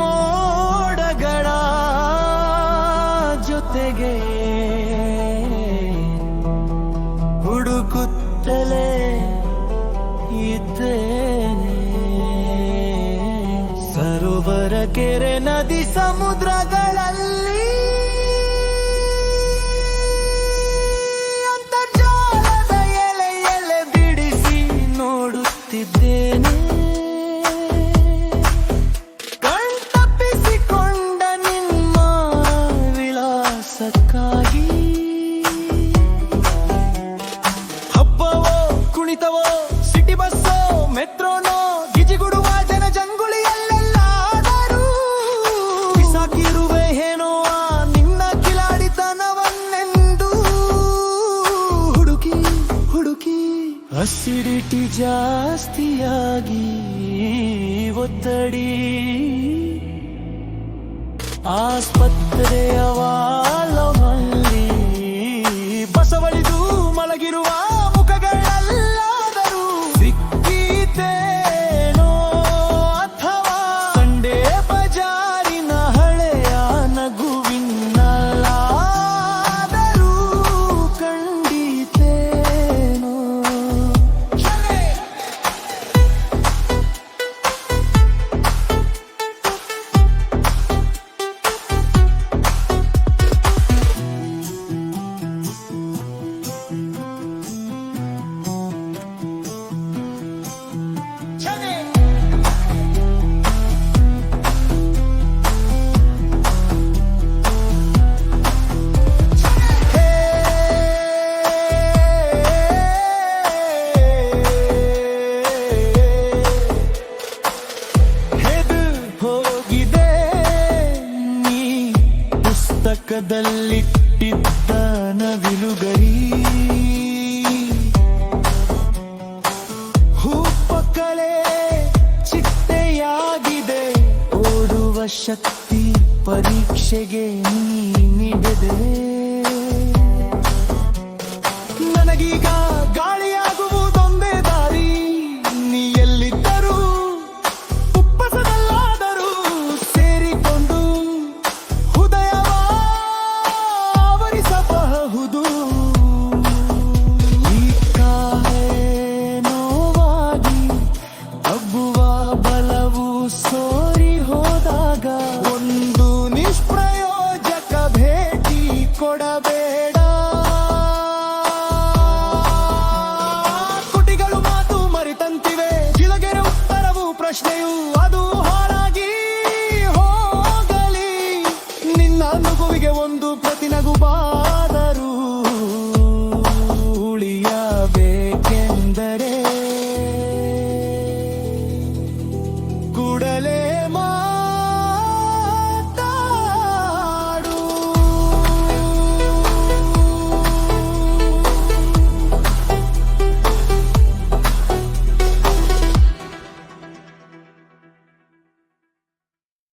ಮೋಡಗಳ ಜೊತೆಗೆ ಹುಡುಕುತ್ತಲೇ ಇದ್ದೇನೆ. ಸರೋವರ ಕೆರೆ ನದಿ ಸಮುದ್ರಗಳಲ್ಲ ಅಸಿಡಿಟಿ ಜಾಸ್ತಿಯಾಗಿ ಒತ್ತಡಿ. ಆಸ್ಪತ್ರೆಯ ಪುಸ್ತಕದಲ್ಲಿಟ್ಟಿದ್ದ ನವಿಲುಗರಿ ಹೂಪಕಲೆ ಚಿತ್ತೆಯಾಗಿದೆ ಓಡುವ ಶಕ್ತಿ ಪರೀಕ್ಷೆಗೆ ನೀಡಿದೆ.